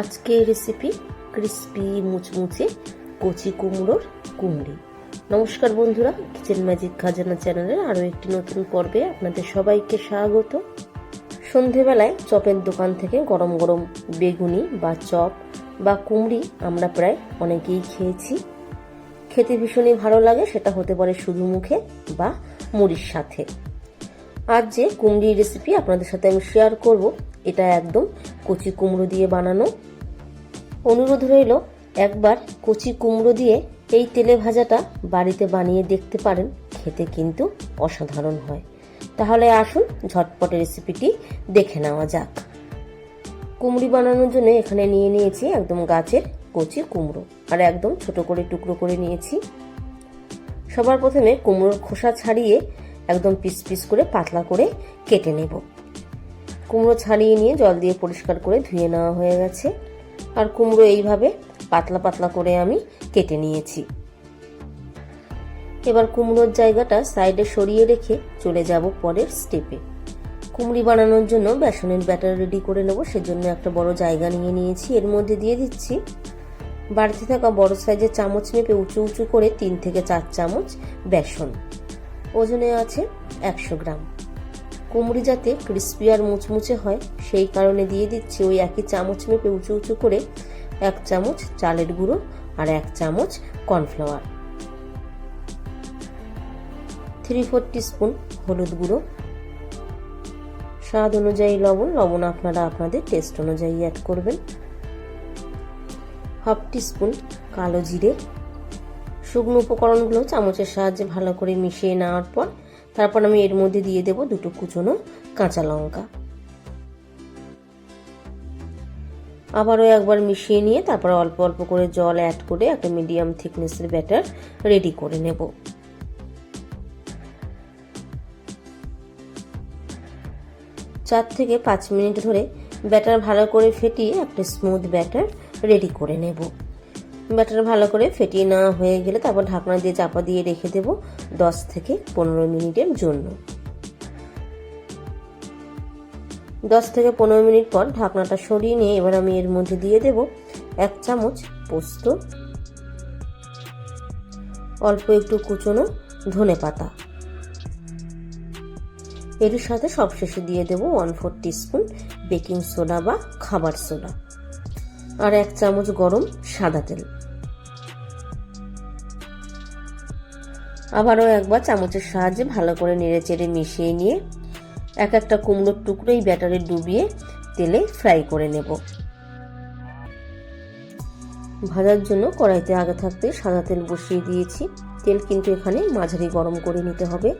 আজকে recipe crispy মুচমুচে কচি কুমড়োর কুমড়ি। নমস্কার বন্ধুরা কিচেন ম্যাজিক খাজানা চ্যানেলের আরও একটি নতুন পর্বে আপনাদের সবাইকে স্বাগত। সন্ধেবেলায় চপের দোকান থেকে গরম গরম বেগুনি বা চপ বা কুমড়ি আমরা প্রায় অনেকেই খেয়েছি। খেতে ভীষণই ভালো লাগে, সেটা হতে পারে শুধু মুখে বা মুড়ির সাথে। আর যে কুমড়ির রেসিপি আপনাদের সাথে আমি শেয়ার করব এটা একদম কচি কুমড়ো দিয়ে বানানো। অনুরোধ রইল, একবার কচি কুমড়ো দিয়ে এই তেলে ভাজাটা বাড়িতে বানিয়ে দেখতে পারেন, খেতে কিন্তু অসাধারণ হয়। তাহলে আসুন, ঝটপটে রেসিপিটি দেখে নেওয়া যাক। কুমড়ি বানানোর জন্য এখানে নিয়ে নিয়েছি একদম গাছের কচি কুমড়ো, আর একদম ছোট করে টুকরো করে নিয়েছি। সবার প্রথমে কুমড়োর খোসা ছাড়িয়ে একদম পিস পিস করে পাতলা করে কেটে নেব। কুমড়ো ছাড়িয়ে নিয়ে জল দিয়ে পরিষ্কার করে ধুয়ে নেওয়া হয়ে গেছে। আর কুমড়ো এইভাবে পাতলা পাতলা করে আমি কেটে নিয়েছি। এবার কুমড়োর জায়গাটা সাইডে সরিয়ে রেখে চলে যাব পরের স্টেপে কুমড়ি বানানোর জন্য বেসনের ব্যাটার রেডি করে নেব, সেজন্য একটা বড় জায়গা নিয়ে নিয়েছি। এর মধ্যে দিয়ে দিচ্ছি বাড়তি থাকা বড় সাইজের চামচ মেপে উঁচু উঁচু করে তিন থেকে চার চামচ বেসন। ওজনে আছে একশো গ্রাম। কুমড়ি যাতে ক্রিস্পি আর মুচমুচে হয়, সেই কারণে দিয়ে দিচ্ছি ওই একই চামচ মেপে উঁচু উঁচু করে এক চামচ চালের গুঁড়ো আর এক চামচ কর্নফ্লাওয়ার। থ্রি ফোর স্পুন হলুদ গুঁড়ো। স্বাদ অনুযায়ী লবণ লবণ আপনারা আপনাদের টেস্ট অনুযায়ী অ্যাড করবেন। হাফ স্পুন কালো জিরে। শুকনো উপকরণগুলো চামচের সাহায্যে ভালো করে মিশিয়ে নেওয়ার পর তারপর আমি এর মধ্যে দিয়ে দেব দুটো কুচনো কাঁচা লঙ্কা। আবারও একবার মিশিয়ে নিয়ে তারপর অল্প অল্প করে জল অ্যাড করে একটা মিডিয়াম থিকনেসের ব্যাটার রেডি করে নেব। চার থেকে পাঁচ মিনিট ধরে ব্যাটার ভালো করে ফেটিয়ে একটা স্মুথ ব্যাটার রেডি করে নেব। ব্যাটার ভালো করে ফেটিয়ে নেওয়া হয়ে গেলে তারপর ঢাকনা দিয়ে চাপা দিয়ে রেখে দেব দশ থেকে পনেরো মিনিটের জন্য। দশ থেকে পনেরো মিনিট পর ঢাকনাটা সরিয়ে নিয়ে এবার আমি এর মধ্যে দিয়ে দেব এক চামচ পোস্ত, অল্প একটু কুচনো ধনে পাতা। এর সাথে সবশেষে দিয়ে দেব one four spoon baking soda বা খাবার সোডা। আর এক চামচ গরম সাদা তেল। আবারও একবার চামচের সাহায্যে ভালো করে নেড়ে চেড়ে মিশিয়ে নিয়ে এক একটা কুমড়োর টুকরো এই ব্যাটারে ডুবিয়ে তেলে ফ্রাই করে নেব। ভাজার জন্য কড়াইতে আগে থাকতে সাদা তেল বসিয়ে দিয়েছি। তেল কিন্তু এখানে মাঝারি গরম করে নিতে হবে।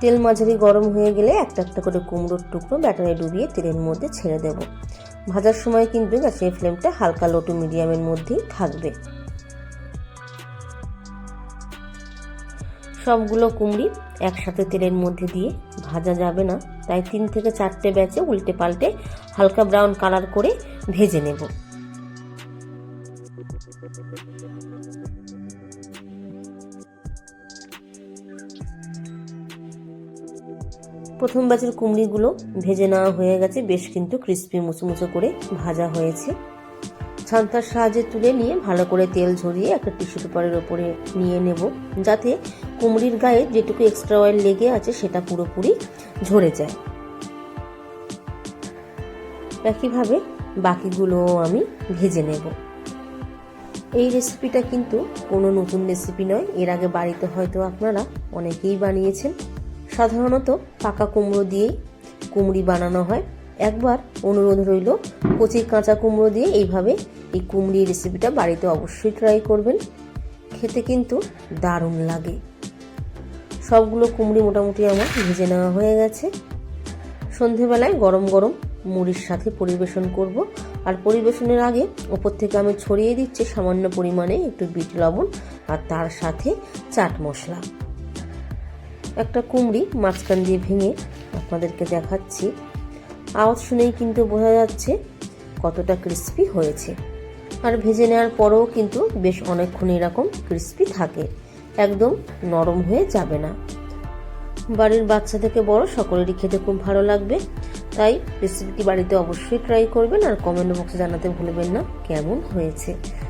তেল মাঝারি গরম হয়ে গেলে একটা একটা করে কুমড়োর টুকরো ব্যাটারে ডুবিয়ে তেলের মধ্যে ছেড়ে দেব। ভাজার সময় কিন্তু গ্যাসের ফ্লেমটা হালকা লো টু মিডিয়ামের মধ্যেই থাকবে। সবগুলো কুমড়ি একসাথে তেলের মধ্যে দিয়ে ভাজা যাবে না। তাই তিন থেকে চারটে ব্যাচে উল্টে পাল্টে হালকা ব্রাউন কালার করে ভেজে নেব। প্রথম ব্যাচের কুমড়িগুলো ভেজে নেওয়া হয়ে গেছে, বেশ কিন্তু ক্রিস্পি মুচমুচো করে ভাজা হয়েছে। ছান্তার সাহায্যে তুলে নিয়ে ভালো করে তেল ঝরিয়ে একটা টিস্যু পেপারের ওপরে নিয়ে নেব, যাতে কুমড়ির গায়ে যেটুকু এক্সট্রা অয়েল লেগে আছে সেটা পুরোপুরি ঝরে যায়। একইভাবে বাকিগুলো আমি ভেজে নেব। এই রেসিপিটা কিন্তু কোনো নতুন রেসিপি নয়, এর আগে বাড়িতে হয়তো আপনারা অনেকেই বানিয়েছেন। সাধারণত পাকা কুমড়ো দিয়েই কুমড়ি বানানো হয়। একবার অনুরোধ রইল, কচি কাঁচা কুমড়ো দিয়ে এইভাবে এই কুমড়ি রেসিপিটা বাড়িতে অবশ্যই ট্রাই করবেন। খেতে কিন্তু দারুণ লাগে। সবগুলো কুমড়ি মোটামুটি আমার ভেজে নেওয়া হয়ে গেছে। সন্ধেবেলায় গরম গরম মুড়ির সাথে পরিবেশন করব। আর পরিবেশনের আগে ওপর থেকে আমি ছড়িয়ে দিচ্ছি সামান্য পরিমাণে একটু বিট লবণ আর তার সাথে চাট মশলা। একটা কুমড়ি মাঝখান দিয়ে ভেঙে আপনাদেরকে দেখাচ্ছি। আওয়াজ শুনেই কিন্তু বোঝা যাচ্ছে কতটা ক্রিস্পি হয়েছে। আর ভেজে নেওয়ার পরেও কিন্তু বেশ অনেকক্ষণ এরকম ক্রিস্পি থাকে। একদম নরম হয়ে যাবে না। বাড়ির বাচ্চা থেকে বড় সকলেরই খেতে খুব ভালো লাগবে। তাই রেসিপিটি বাড়িতে অবশ্যই ট্রাই করবেন আর কমেন্ট বক্সে জানাতে ভুলবেন না, কেমন হয়েছে।